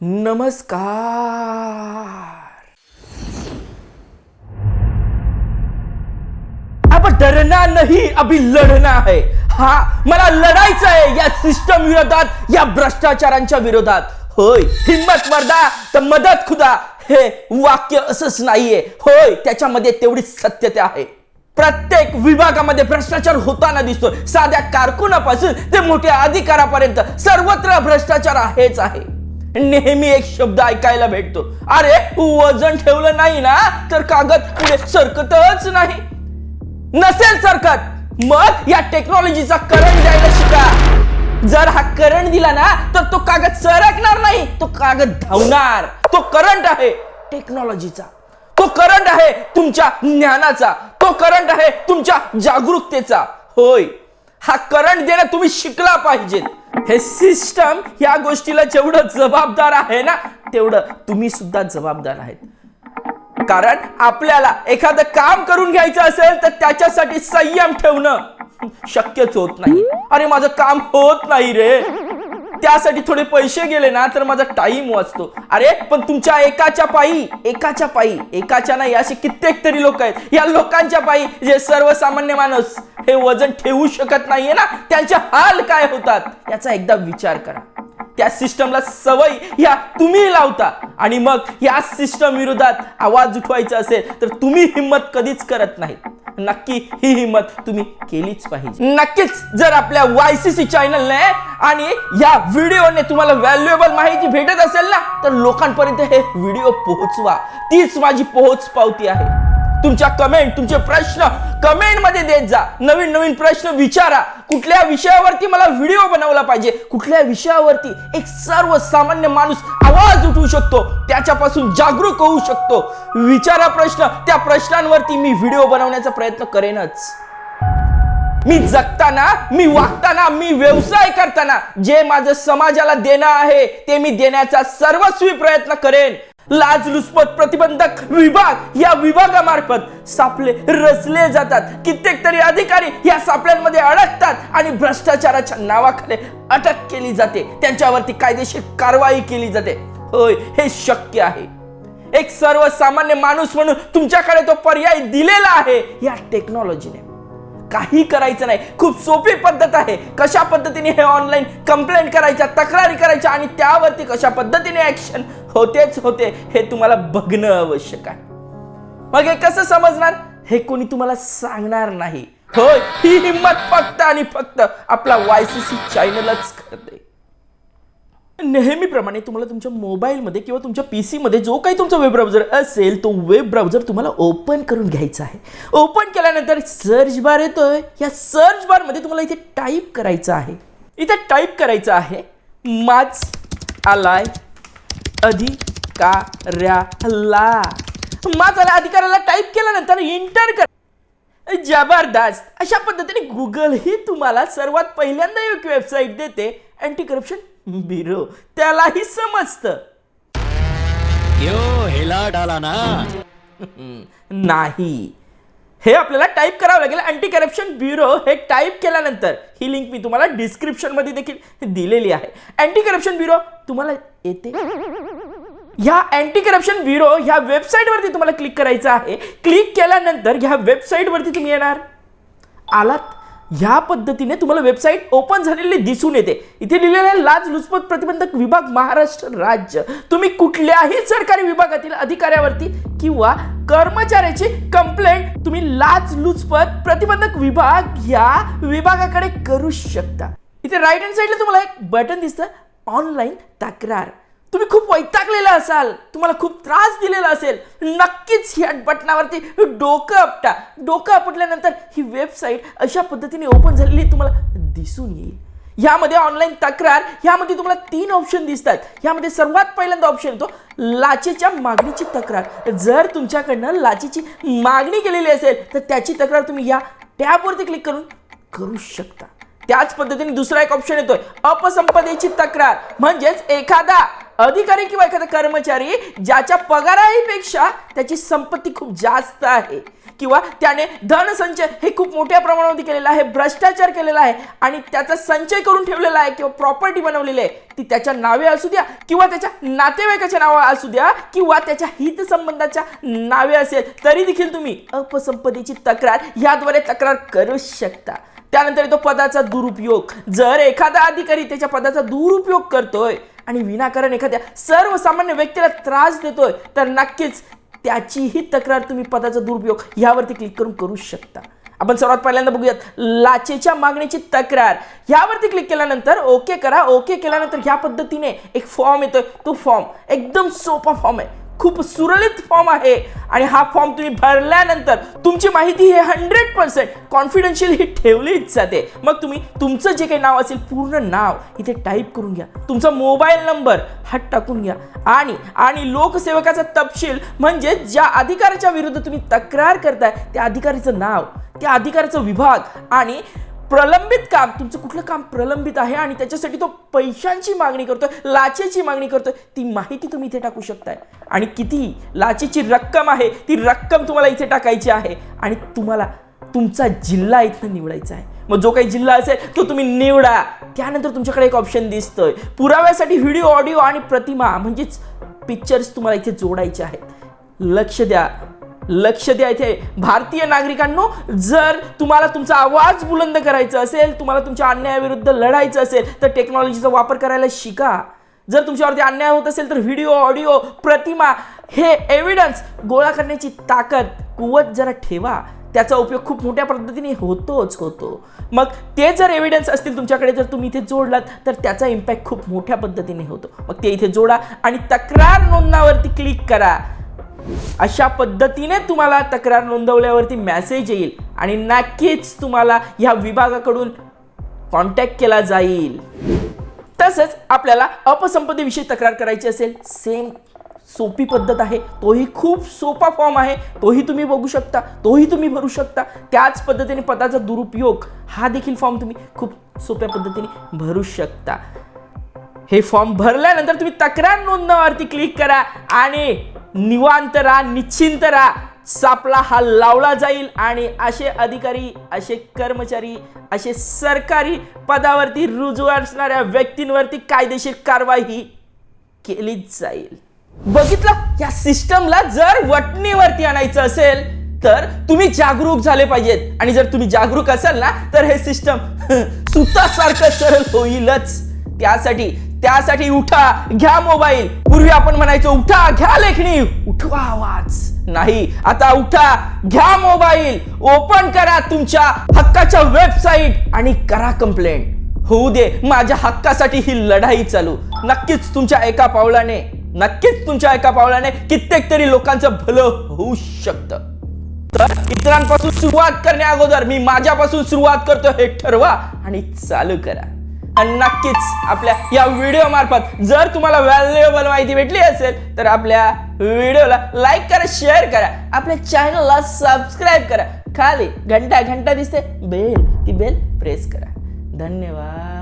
नमस्कार. अब डरना नहीं अभी लढना है. हा मला लढायचं आहे या सिस्टम विरोधात या भ्रष्टाचारांच्या विरोधात. होय हिम्मत मर्दा तर मदत खुदा. हे वाक्य असंच नाहीये. होय त्याच्यामध्ये तेवढी सत्यता आहे. प्रत्येक विभागामध्ये भ्रष्टाचार होताना दिसतो साध्या कारकुनापासून ते मोठ्या अधिकारापर्यंत सर्वत्र भ्रष्टाचार आहेच आहे. नेहमी एक शब्द ऐकायला भेटतो. अरे वजन ठेवलं नाही ना तर कागद पुढे सरकतच नाही. नसेल सरकत. मग या टेक्नॉलॉजीचा करंट द्यायला शिका. जर हा करंट दिला ना तर तो कागद सरकणार नाही. तो कागद धावणार. तो करंट आहे टेक्नॉलॉजीचा तो करंट आहे तुमच्या ज्ञानाचा. तो करंट आहे तुमच्या जागरूकतेचा. होय. हा करंट देणं तुम्ही शिकला पाहिजेत. हे सिस्टम या गोष्टीला जेवढं जबाबदार आहे ना तेवढं तुम्ही सुद्धा जबाबदार आहेत. कारण आपल्याला एखादं काम करून घ्यायचं असेल तर त्याच्यासाठी संयम ठेवणं शक्यच होत नाही. अरे माझं काम होत नाही रे. त्यासाठी थोडे पैसे गेले ना तर माझा टाइम वाचतो. अरे पण तुमच्या एकाच्या पायी एकाच्या पायी एकाच्या नाही असे कित्येक तरी लोक आहेत. या लोकांच्या पायी जे सर्वसामान्य माणूस हे वजन ठेवू शकत नाहीये ना? त्यांचे हाल काय होतात? याचा एकदा विचार करा. त्या सिस्टमला सवय या तुम्ही लावता. आणि मग या सिस्टम विरोधात आवाज उठवायचा असेल तर तुम्ही हिंमत कधीच करत नाही नक्की ही हिंमत तुम्ही केलीच पाहिजे. नक्कीच जर आपल्या वायसीसी चॅनलने आणि या व्हिडिओने तुम्हाला व्हॅल्युएबल माहिती भेटत असेल ना तर लोकांपर्यंत हे व्हिडिओ पोहोचवा. तीच माझी पोहोच पावती आहे. तुमच्या कमेंट तुमचे प्रश्न कमेंटमध्ये देत जा. नवीन नवीन प्रश्न विचारा. कुठल्या विषयावरती मला व्हिडिओ बनवला पाहिजे? कुठल्या विषयावरती एक सर्वसामान्य माणूस आवाज उठवू शकतो? त्याच्यापासून जागरूक होऊ शकतो. विचारा प्रश्न. त्या प्रश्नांवरती मी व्हिडिओ बनवण्याचा प्रयत्न करेनच. मी जगताना मी वागताना मी व्यवसाय करताना जे माझं समाजाला देणं आहे ते मी देण्याचा सर्वस्वी प्रयत्न करेन. लाचलुचपत प्रतिबंधक विभाग या विभागामार्फत सापले रचले जातात. कित्येक तरी अधिकारी या सापळ्यांमध्ये अडकतात आणि भ्रष्टाचाराच्या नावाखाली अटक केली जाते. त्यांच्यावरती कायदेशीर कारवाई केली जाते. होय हे शक्य आहे. एक सर्वसामान्य माणूस म्हणून तुमच्याकडे तो पर्याय दिलेला आहे या टेक्नॉलॉजीने काही करायचं नाही. खूप सोपी पद्धत आहे. कशा पद्धतीने हे ऑनलाईन कंप्लेंट करायच्या तक्रारी करायच्या आणि त्यावरती कशा पद्धतीने ऍक्शन होतेच होते हे तुम्हाला बघणं आवश्यक आहे. मग हे कसं समजणार? हे कोणी तुम्हाला सांगणार नाही. होय ही हिंमत फक्त आणि फक्त आपला वायसीसी चॅनलच करत नेहमीप्रमाणे तुम्हाला तुमच्या मोबाईलमध्ये किंवा तुमच्या पी सीमध्ये जो काही तुमचा वेब ब्राउझर असेल तो वेब ब्राउझर तुम्हाला ओपन करून घ्यायचा आहे. ओपन केल्यानंतर सर्च बार येतोय. या सर्च बारमध्ये तुम्हाला इथे टाईप करायचं आहे. इथे टाईप करायचं आहे माच आलाय अधिकाऱ्याला. माच आलाय अधिकाऱ्याला टाईप केल्यानंतर इंटर कर जबरदस्त. अशा पद्धतीने गुगल ही तुम्हाला सर्वात पहिल्यांदा एक वेबसाईट देते अँटी करप्शन ब्युरो त्यालाही समजतं. यो हेला डाला ना. नाही. हे आपल्याला टाईप करावं लागेल. अँटी करप्शन ब्युरो हे टाईप केल्यानंतर ही लिंक मी तुम्हाला डिस्क्रिप्शनमध्ये देखील दिलेली आहे. अँटी करप्शन ब्युरो तुम्हाला येते? ह्या अँटी करप्शन ब्युरो ह्या वेबसाईटवरती तुम्हाला क्लिक करायचं आहे. क्लिक केल्यानंतर ह्या वेबसाईटवरती तुम्ही येणार. आलात. ह्या पद्धतीने तुम्हाला वेबसाईट ओपन झालेली दिसून येते. इथे लिहिलेलं आहे लाच लुचपत प्रतिबंधक विभाग महाराष्ट्र राज्य. तुम्ही कुठल्याही सरकारी विभागातील अधिकाऱ्यावरती किंवा कर्मचाऱ्याची कंप्लेंट तुम्ही लाच लुचपत प्रतिबंधक विभाग या विभागाकडे करू शकता. इथे राईट हँड साईडला तुम्हाला एक बटन दिसतं. ऑनलाईन तक्रार. तुम्ही खूप वैतागलेला असाल तुम्हाला खूप त्रास दिलेला असेल नक्कीच ह्या बटनावरती डोकं आपटा. डोकं आपटल्यानंतर ही वेबसाईट अशा पद्धतीने ओपन झालेली तुम्हाला दिसून येईल. ह्यामध्ये ऑनलाईन तक्रार ह्यामध्ये तुम्हाला तीन ऑप्शन दिसतात. ह्यामध्ये सर्वात पहिल्यांदा ऑप्शन येतो लाचेच्या मागणीची तक्रार. जर तुमच्याकडनं लाचेची मागणी केलेली असेल तर त्याची तक्रार तुम्ही या टॅबवरती क्लिक करून करू शकता. त्याच पद्धतीने दुसरा एक ऑप्शन येतोय अपसंपदेची तक्रार. म्हणजेच एखादा अधिकारी किंवा एखादा कर्मचारी ज्याच्या पगारापेक्षा त्याची संपत्ती खूप जास्त आहे किंवा त्याने धनसंचय हे खूप मोठ्या प्रमाणामध्ये केलेला आहे भ्रष्टाचार केलेला आहे आणि त्याचा संचय करून ठेवलेला आहे किंवा प्रॉपर्टी बनवलेली आहे ती त्याच्या नावे असू द्या किंवा त्याच्या नातेवाईकाच्या नावे असू द्या किंवा त्याच्या हितसंबंधाच्या नावे असेल तरी देखील तुम्ही अपसंपत्तीची तक्रार याद्वारे तक्रार करू शकता. त्यानंतर येतो पदाचा दुरुपयोग. जर एखादा अधिकारी त्याच्या पदाचा दुरुपयोग करतोय आणि विनाकारण एखाद्या सर्वसामान्य व्यक्तीला त्रास देतोय तर नक्कीच त्याचीही तक्रार तुम्ही पदाचा दुरुपयोग यावरती क्लिक करून करू शकता. आपण सर्वात पहिल्यांदा बघूयात लाचेच्या मागणीची तक्रार. ह्यावरती क्लिक केल्यानंतर ओके करा. ओके केल्यानंतर ह्या पद्धतीने एक फॉर्म येतोय. तो फॉर्म एकदम सोपा फॉर्म आहे. खूप सुरळीत फॉर्म आहे. आणि हा फॉर्म तुम्ही भरल्यानंतर तुमची माहिती हे हंड्रेड पर्सेंट कॉन्फिडेन्शियल ही ठेवलीच जाते. मग तुम्ही तुमचं जे काही नाव असेल पूर्ण नाव इथे टाईप करून घ्या. तुमचा मोबाईल नंबर हा टाकून घ्या. आणि आणि लोकसेवकाचा तपशील म्हणजे ज्या अधिकाऱ्याच्या विरुद्ध तुम्ही तक्रार करताय त्या अधिकारीचं नाव त्या अधिकाऱ्याचा विभाग आणि प्रलंबित काम तुमचं कुठलं काम प्रलंबित आहे आणि त्याच्यासाठी तो पैशांची मागणी करतोय लाचेची मागणी करतोय ती माहिती तुम्ही इथे टाकू शकताय. आणि किती लाचेची रक्कम आहे ती रक्कम तुम्हाला इथे टाकायची आहे आणि तुम्हाला तुमचा जिल्हा इथनं निवडायचा आहे. मग जो काही जिल्हा असेल तो तुम्ही निवडा. त्यानंतर तुमच्याकडे एक ऑप्शन दिसतोय. पुराव्यासाठी व्हिडिओ ऑडिओ आणि प्रतिमा म्हणजेच पिक्चर्स तुम्हाला इथे जोडायचे आहेत. लक्ष द्या. लक्ष द्या इथे भारतीय नागरिकांनो जर तुम्हाला तुमचा आवाज बुलंद करायचा असेल तुम्हाला तुमच्या अन्यायाविरुद्ध लढायचं असेल तर टेक्नॉलॉजीचा वापर करायला शिका. जर तुमच्यावरती अन्याय होत असेल तर व्हिडिओ ऑडिओ प्रतिमा हे एव्हिडन्स गोळा करण्याची ताकद कुवत जरा ठेवा. त्याचा उपयोग खूप मोठ्या पद्धतीने होतोच होतो. मग ते जर एव्हिडन्स असतील तुमच्याकडे जर तुम्ही इथे जोडलात तर त्याचा इम्पॅक्ट खूप मोठ्या पद्धतीने होतो. मग ते इथे जोडा आणि तक्रार नोंदणावरती क्लिक करा. अशा पद्धतीने तुम्हाला तक्रार नोंदवल्यावरती मॅसेज येईल आणि नक्कीच तुम्हाला ह्या विभागाकडून कॉन्टॅक्ट केला जाईल. तसंच आपल्याला अपसंपत्तीविषयी तक्रार करायची असेल सेम सोपी पद्धत आहे. तोही खूप सोपा फॉर्म आहे. तोही तुम्ही बघू शकता. तोही तुम्ही भरू शकता. त्याच पद्धतीने पदाचा दुरुपयोग हा देखील फॉर्म तुम्ही खूप सोप्या पद्धतीने भरू शकता. हे फॉर्म भरल्यानंतर तुम्ही तक्रार नोंदणीवरती क्लिक करा आणि निवांत राहा निश्चिंत राहा. सापला हा लावला जाईल आणि असे अधिकारी असे कर्मचारी असे सरकारी पदावरती रुजू असणाऱ्या व्यक्तींवरती कायदेशीर कारवाई केली जाईल. बघितलं? या सिस्टमला जर वटणीवरती आणायचं असेल तर तुम्ही जागरूक झाले पाहिजेत. आणि जर तुम्ही जागरूक असाल ना तर हे सिस्टम सुतासारखं सरळ होईलच. त्यासाठी त्यासाठी उठा घ्या मोबाईल. पूर्वी आपण म्हणायचो उठा घ्या लेखणी. उठवा आवाज. नाही आता उठा घ्या मोबाईल. ओपन करा तुमच्या हक्काच्या वेबसाईट आणि करा कंप्लेंट. होऊ दे माझ्या हक्कासाठी ही लढाई चालू. नक्कीच तुमच्या एका पावलाने नक्कीच तुमच्या एका पावलाने कित्येक तरी लोकांचं भलं होऊ शकतं. तर इतरांपासून सुरुवात करण्या अगोदर मी माझ्यापासून सुरुवात करतो हे ठरवा आणि चालू करा. आणि नक्कीच आपल्या या व्हिडिओ मार्फत जर तुम्हाला व्हॅल्युएबल माहिती भेटली असेल तर आपल्या व्हिडिओला लाईक करा शेअर करा. आपल्या चॅनलला सबस्क्राईब करा. खाली घंटा घंटा दिसते बेल ती बेल प्रेस करा. धन्यवाद.